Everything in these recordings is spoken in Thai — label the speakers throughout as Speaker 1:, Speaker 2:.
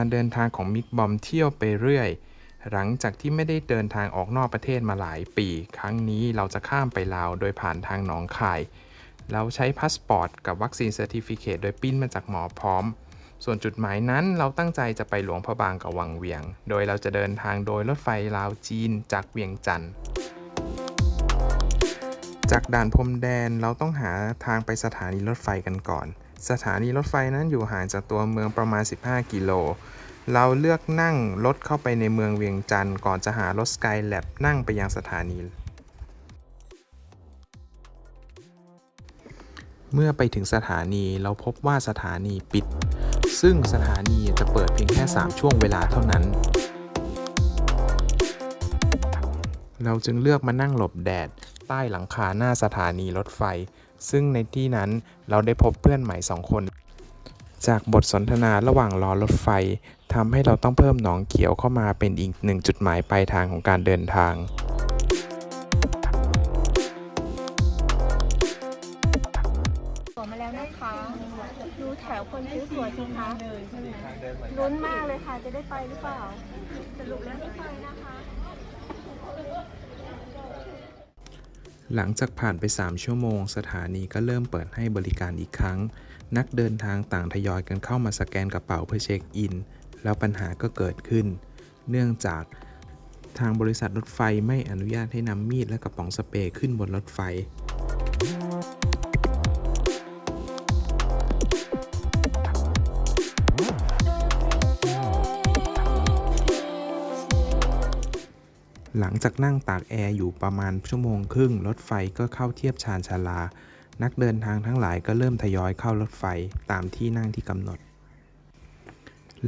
Speaker 1: การเดินทางของมิกบอมเที่ยวไปเรื่อย หลังจากที่ไม่ได้เดินทางออกนอกประเทศมาหลายปี ครั้งนี้เราจะข้ามไปลาวโดยผ่านทางหนองคาย เราใช้พาสปอร์ตกับวัคซีนเซอร์ติฟิเคตโดยปิ้นมาจากหมอพร้อม ส่วนจุดหมายนั้นเราตั้งใจจะไปหลวงพระบางกับวังเวียง โดยเราจะเดินทางโดยรถไฟลาวจีนจากเวียงจันทร์จากด่านพรมแดนเราต้องหาทางไปสถานีรถไฟกันก่อน สถานีรถไฟนั้นอยู่ห่างจากตัวเมืองประมาณ 15 กิโล เราเลือกนั่งรถเข้าไปในเมืองเวียงจันทร์ก่อนจะหารถสกายแลบนั่งไปยังสถานี เมื่อไปถึงสถานีเราพบว่าสถานีปิด ซึ่งสถานีจะเปิดเพียงแค่ 3 ช่วงเวลาเท่านั้น เราจึงเลือกมานั่งหลบแดดใต้หลังคาหน้าสถานีรถไฟ ซึ่งในที่นั้นเราได้พบเพื่อนใหม่สองคน จากบทสนทนาระหว่างรอรถไฟทำให้เราต้องเพิ่มหนองเขียวเข้ามาเป็นอีกหนึ่งจุดหมายปลายทางของการเดินทาง
Speaker 2: ตั๋วมาแล้วนะคะดูแถวคนซื้อตั๋วสิคะลุ้นมากเลยค่ะจะได้ไปหรือเปล่าสรุปแล้วไม่ไปนะคะ
Speaker 1: หลังจากผ่านไป 3 ชั่วโมง สถานีก็เริ่มเปิดให้บริการอีกครั้ง นักเดินทางต่างทยอยกันเข้ามาสแกนกระเป๋าเพื่อเช็คอิน แล้วปัญหาก็เกิดขึ้น เนื่องจากทางบริษัทรถไฟไม่อนุญาตให้นำมีดและกระป๋องสเปรย์ขึ้นบนรถไฟ หลังจากนั่งตากแอร์อยู่ประมาณชั่วโมงครึ่ง รถไฟก็เข้าเทียบชานชาลา นักเดินทางทั้งหลายก็เริ่มทยอยเข้ารถไฟตามที่นั่งที่กำหนด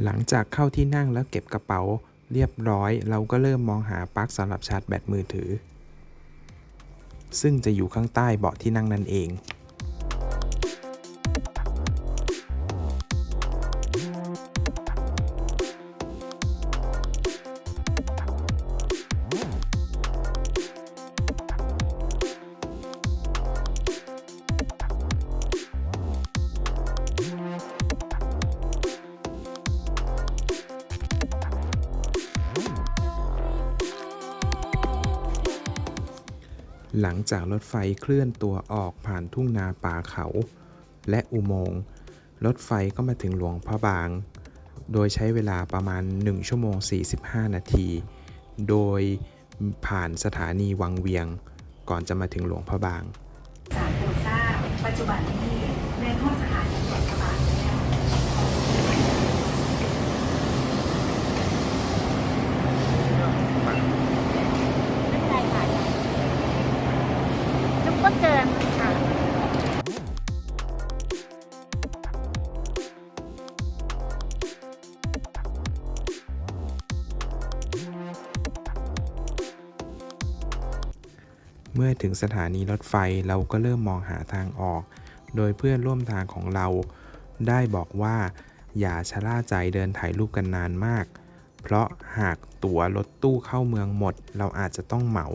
Speaker 1: หลังจากเข้าที่นั่งแล้วเก็บกระเป๋าเรียบร้อย เราก็เริ่มมองหาปลั๊กสำหรับชาร์จแบตมือถือ ซึ่งจะอยู่ข้างใต้เบาะที่นั่งนั่นเอง หลังจากรถไฟเคลื่อนตัวออกผ่านทุ่งนาป่าเขา และอุโมงค์รถไฟก็มาถึงหลวงพระบาง โดยใช้เวลาประมาณ 1 ชั่วโมง 45 นาที โดยผ่านสถานีวังเวียง ก่อนจะมาถึงหลวงพระบาง
Speaker 3: สารโปรดทราบปัจจุบันนี้ในข้อสถานีหลวงพระบาง
Speaker 2: ไม่เป็นไรค่ะจุ๊บ ก็เกินค่ะ
Speaker 1: เมื่อถึงสถานีรถไฟเราก็เริ่มมองหาทางออก โดยเพื่อนร่วมทางของเรา ได้บอกว่าอย่าชะล่าใจเดินถ่ายรูปกันนานมาก เพราะหากตั๋วรถตู้เข้าเมืองหมด เราอาจจะต้องเหมา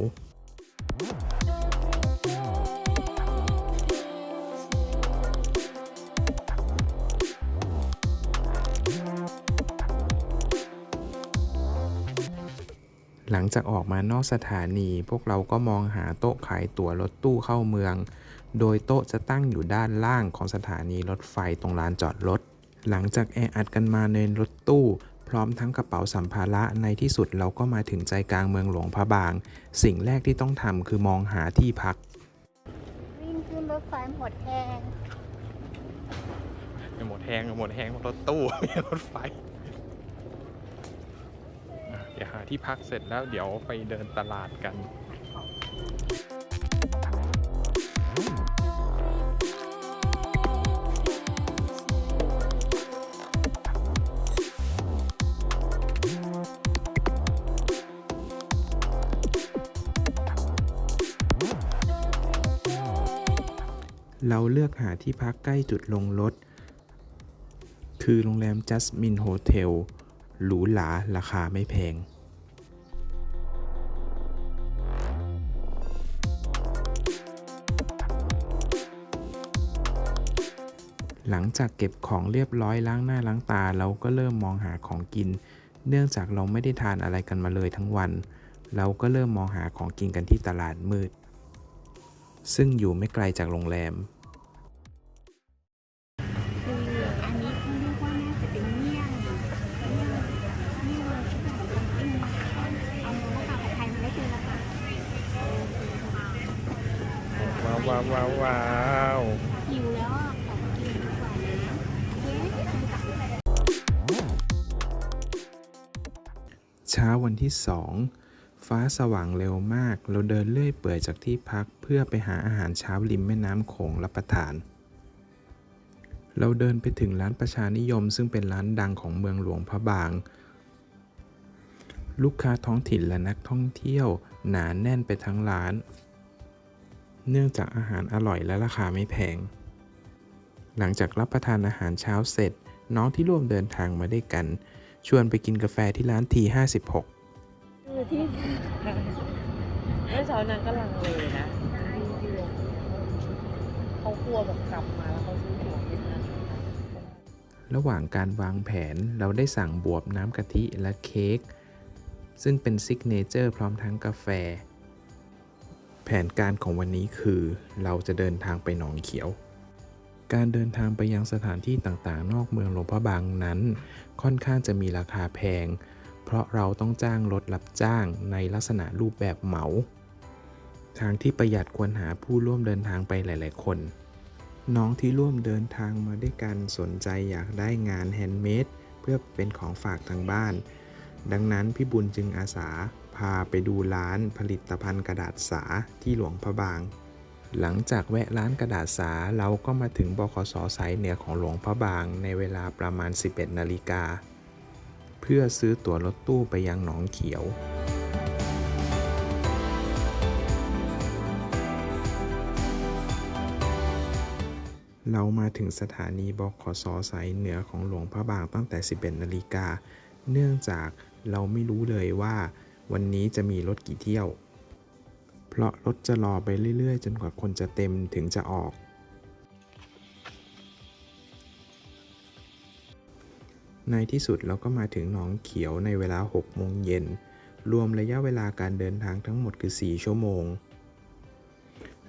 Speaker 1: หลังจากออกมานอกสถานี พวกเราก็มองหาโต๊ะขายตั๋วรถตู้เข้าเมือง โดยโต๊ะจะตั้งอยู่ด้านล่างของสถานีรถไฟตรงลานจอดรถ หลังจากแออัดกันมาในรถตู้ พร้อมทั้งกระเป๋าสัมภาระในที่สุดเราก็มาถึงใจกลางเมืองหลวงพระบาง สิ่งแรกที่ต้องทำคือมองหาที่พัก
Speaker 2: วิ่งขึ้นรถไฟหมดแรง
Speaker 1: หมดแหงหมดแหงรถตู้ไม่ใช่รถไฟเดี๋ยวหาที่พักเสร็จแล้วเดี๋ยวไปเดินตลาดกันเราเลือกหาที่พักใกล้จุดลงรถ คือโรงแรม Jasmine Hotel หรูหราราคาไม่แพงหลังจากเก็บของเรียบร้อยล้างหน้าล้างตาเราก็เริ่มมองหาของกิน เนื่องจากเราไม่ได้ทานอะไรกันมาเลยทั้งวัน เราก็เริ่มมองหาของกินกันที่ตลาดมืด ซึ่งอยู่ไม่ไกลจากโรงแรม ว้าวว้าวว้าว
Speaker 2: หิวแล้วอะขอกินดีกว่านะเอ๊ะ
Speaker 1: เช้าวันที่สองฟ้าสว่างเร็วมาก เราเดินเลื่อยเปื่อยจากที่พักเพื่อไปหาอาหารเช้าริมแม่น้ำโขงรับประทาน เราเดินไปถึงร้านประชานิยม ซึ่งเป็นร้านดังของเมืองหลวงพระบาง ลูกค้าท้องถิ่นและนักท่องเที่ยวหนาแน่นไปทั้งร้าน เนื่องจากอาหารอร่อยและราคาไม่แพง หลังจากรับประทานอาหารเช้าเสร็จ น้องที่ร่วมเดินทางมาด้วยกัน ชวนไปกินกาแฟที่ร้านที56
Speaker 2: คือที่
Speaker 4: เมื่อเช้านางก็ลังเลนะเขากลัวแบบกลับมาแล้วเขาซื้อหัวไม่ทัน
Speaker 1: ระหว่างการวางแผนเราได้สั่งบวบน้ำกะทิและเค้กซึ่งเป็นซิกเนเจอร์พร้อมทั้งกาแฟ แผนการของวันนี้คือเราจะเดินทางไปหนองเขียว การเดินทางไปยังสถานที่ต่างๆ นอกเมืองหลวงพระบางนั้น ค่อนข้างจะมีราคาแพง เพราะเราต้องจ้างรถรับจ้างในลักษณะรูปแบบเหมา ทางที่ประหยัดควรหาผู้ร่วมเดินทางไปหลาย ๆ คน น้องที่ร่วมเดินทางมาด้วยกันสนใจอยากได้งานแฮนด์เมดเพื่อเป็นของฝากทางบ้าน ดังนั้นพี่บุญจึงอาสา พาไปดูร้านผลิตภัณฑ์กระดาษสาที่หลวงพระบาง หลังจากแวะร้านกระดาษสาเราก็มาถึงบขสสายเหนือของหลวงพระบางในเวลาประมาณ 11 นาฬิกา เพื่อซื้อตั๋วรถตู้ไปยังหนองเขียวเรามาถึงสถานีบขสสายเหนือของหลวงพระบางตั้งแต่ 11 นาฬิกา เนื่องจากเราไม่รู้เลยว่า วันนี้จะมีรถกี่เที่ยว เพราะรถจะรอไปเรื่อย ๆ จนกว่าคนจะเต็มถึงจะออก ในที่สุดเราก็มาถึงหนองเขียวในเวลา 6 โมงเย็น รวมระยะเวลาการเดินทางทั้งหมดคือ 4 ชั่วโมง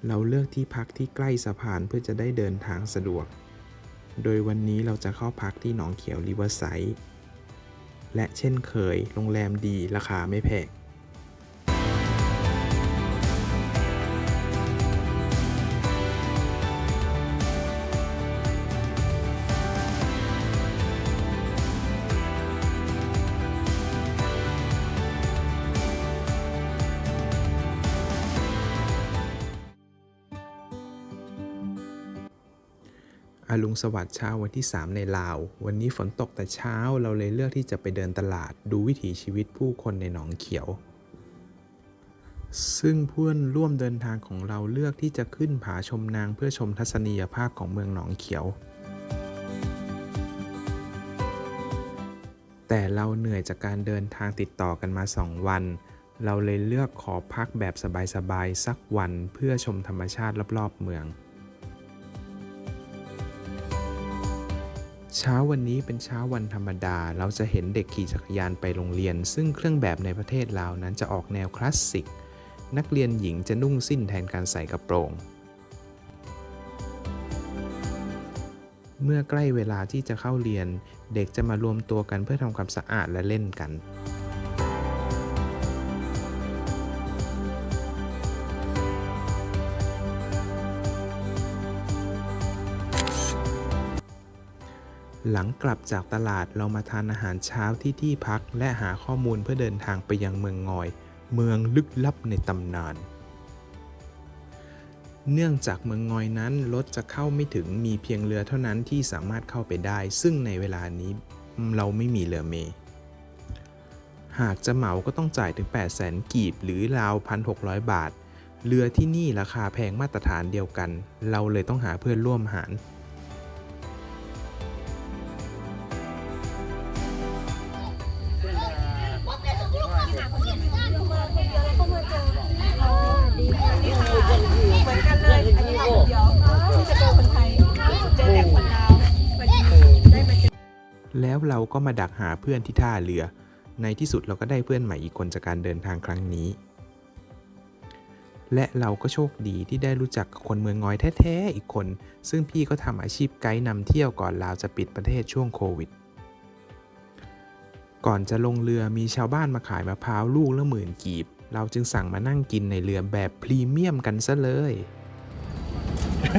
Speaker 1: เราเลือกที่พักที่ใกล้สะพานเพื่อจะได้เดินทางสะดวก โดยวันนี้เราจะเข้าพักที่หนองเขียวริเวอร์ไซด์ และเช่นเคย โรงแรมดีราคาไม่แพง อารุณสวัสดิ์เช้าวันที่ 3 ในลาว วันนี้ฝนตกแต่เช้าเราเลยเลือกที่จะไปเดินตลาดดูวิถีชีวิตผู้คนในหนองเขียว ซึ่งเพื่อนร่วมเดินทางของเราเลือกที่จะขึ้นผาชมนางเพื่อชมทัศนียภาพของเมืองหนองเขียว แต่เราเหนื่อยจากการเดินทางติดต่อกันมา 2 วัน เราเลยเลือกขอพักแบบสบายๆสักวันเพื่อชมธรรมชาติรอบๆเมือง เช้าวันนี้เป็นเช้าวันธรรมดา เราจะเห็นเด็กขี่จักรยานไปโรงเรียน ซึ่งเครื่องแบบในประเทศลาวนั้นจะออกแนวคลาสสิก นักเรียนหญิงจะนุ่งสิ้นแทนการใส่กระโปรง เมื่อใกล้เวลาที่จะเข้าเรียน เด็กจะมารวมตัวกันเพื่อทำความสะอาดและเล่นกัน หลังกลับจากตลาดเรามาทานอาหารเช้าที่ที่พัก และหาข้อมูลเพื่อเดินทางไปยังเมืองงอย เมืองลึกลับในตำนาน เนื่องจากเมืองงอยนั้นรถจะเข้าไม่ถึงมีเพียงเรือเท่านั้นที่สามารถเข้าไปได้ ซึ่งในเวลานี้เราไม่มีเรือเมหากจะเหมาก็ต้องจ่ายถึง 8 0 0แสนกีบหรือราว 1,600 บาท เรือที่นี่ราคาแพงมาตรฐานเดียวกัน เราเลยต้องหาเพื่อนร่วมหาร
Speaker 2: เหมือนกันเลยอันนี้เดี๋ยวที่จะเจอคนไทยเจอแต่คนลาว
Speaker 1: แล้วเราก็มาดักหาเพื่อนที่ท่าเรือ ในที่สุดเราก็ได้เพื่อนใหม่อีกคนจากการเดินทางครั้งนี้ และเราก็โชคดีที่ได้รู้จักคนเมืองงอยแท้ๆอีกคน ซึ่งพี่ก็ทำอาชีพไกด์นำเที่ยวก่อนลาวจะปิดประเทศช่วงโควิด ก่อนจะลงเรือมีชาวบ้านมาขายมะพร้าวลูกละหมื่นกีบ เราจึงสั่งมานั่งกินในเรือแบบพรีเมียมกันซะเลย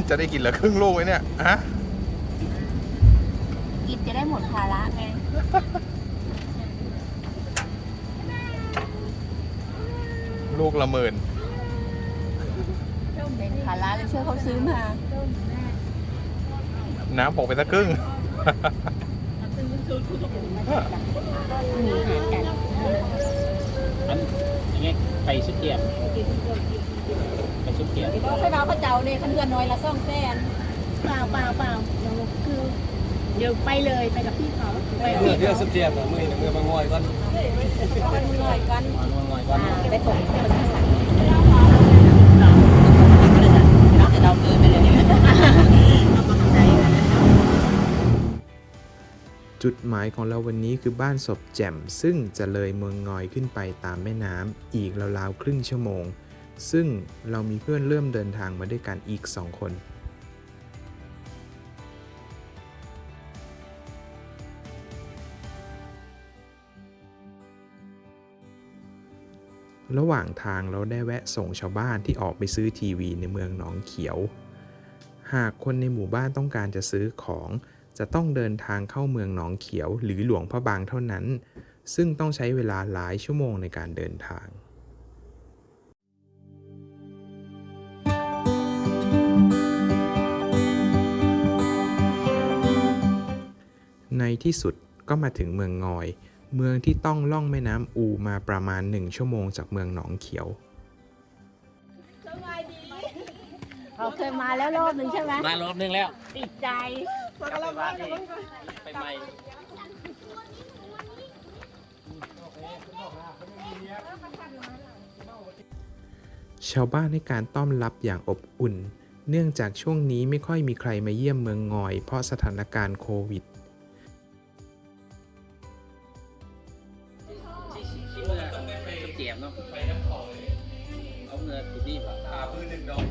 Speaker 5: จะได้กินเหลือครึ่งลูกไหมเนี่ยฮะ
Speaker 2: กินจะได้หมดภาระไง
Speaker 5: ลูกละหมื่น
Speaker 2: เป็นภาระเลยช่วยเขาซื้อมา
Speaker 5: น้ำปกไปสักครึ่ง
Speaker 2: มีหารกัน
Speaker 6: อันอย่างเงี้ยไก่ชุดเกียบไก่ชุดเกียบ
Speaker 2: ค่อยมาเขาเจ้าเนี่ยคันเดือนน้อยละซ่องแสน
Speaker 7: เปล่าเปล่าเปล่าเดี๋ยวคือเดี๋ยวไปเลยไปกับพี่เขาไปกับ
Speaker 6: เมื่อ
Speaker 7: พี่
Speaker 6: เดือน
Speaker 7: เขา
Speaker 6: สุดเกียบเมื่อเมื่อบางงอยก่อน
Speaker 2: กันหน่อยกัน
Speaker 6: บางงอยก่อน
Speaker 2: ไปส่งคนข้างหลัง
Speaker 1: จุดหมายของเราวันนี้คือบ้านศพแจ่ม ซึ่งจะเลยเมืองงอยขึ้นไปตามแม่น้ำอีกราวๆครึ่งชั่วโมง ซึ่งเรามีเพื่อนเริ่มเดินทางมาด้วยกันอีกสองคนระหว่างทางเราได้แวะส่งชาวบ้านที่ออกไปซื้อทีวีในเมืองหนองเขียว หากคนในหมู่บ้านต้องการจะซื้อของ จะต้องเดินทางเข้าเมืองหนองเขียวหรือหลวงพระบางเท่านั้น ซึ่งต้องใช้เวลาหลายชั่วโมงในการเดินทางในที่สุดก็มาถึงเมืองงอย เมืองที่ต้องล่องแม่น้ำอูมาประมาณหนึ่งชั่วโมงจากเมืองหนองเขียว
Speaker 2: เขาเคยมาแล้วรอบหนึ่งใช่ไหม
Speaker 6: มารอบนึงแล้ว
Speaker 2: ติดใจ
Speaker 6: กลับไปบ้านนี่ไปใหม่
Speaker 1: ชาวบ้านให้การต้อนรับอย่างอบอุ่น เนื่องจากช่วงนี้ไม่ค่อยมีใครมาเยี่ยมเมืองงอย เพราะสถานการณ์โควิด
Speaker 6: เมื่อชุดเกียบเนาะเอาเงินตัวนี้ป่ะ
Speaker 5: มือหนึ่งดอก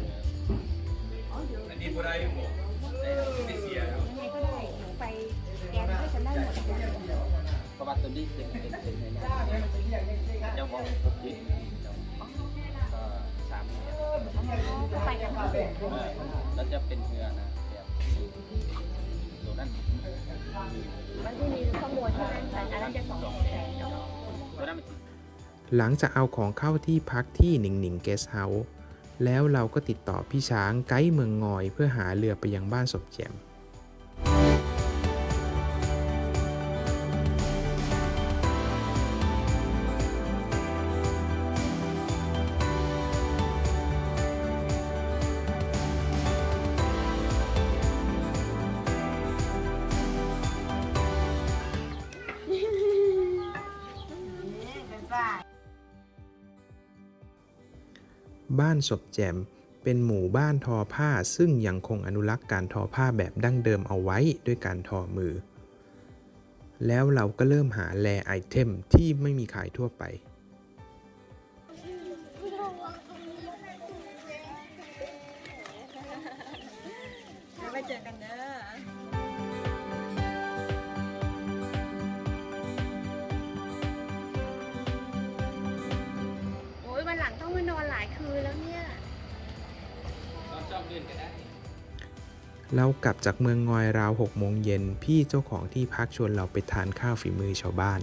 Speaker 5: อันนี้บ่ได้หมด ยั
Speaker 2: งไงก็ได้หนูไปแกนให้ฉันได้หมด
Speaker 6: เพราะว่าตัวนี้เป็นเป็นเป็นในนี้เจ้าบอกหกยิบก็สามเนี่ย
Speaker 2: ก็ไปกันค่ะ
Speaker 6: แล้วจะเป็นเรือนะแบบตัวนั้น
Speaker 2: มันที่มีข้อมูลที่นั้นแต่อันนั้นจะสองแสน
Speaker 6: ตัวนั้นมัน
Speaker 1: หลังจากเอาของเข้าที่พักที่หนิงหนิงเกสเฮาส์ แล้วเราก็ติดต่อพี่ช้างไกด์เมืองงอย เพื่อหาเรือไปยังบ้านศพแจม บ้านศพแจมเป็นหมู่บ้านทอผ้าซึ่งยังคงอนุรักษ์การทอผ้าแบบดั้งเดิมเอาไว้ด้วยการทอมือ แล้วเราก็เริ่มหาแลไอเทมที่ไม่มีขายทั่วไป
Speaker 2: ไปเจอกันเด้อ ต้องมานอนหลายคืนแล้วเนี่ย
Speaker 6: ชอบเล่นกันได้
Speaker 1: เรากลับจากเมืองงอยราวหกโมงเย็นพี่เจ้าของที่พักชวนเราไปทานข้าวฝีมือชาวบ้าน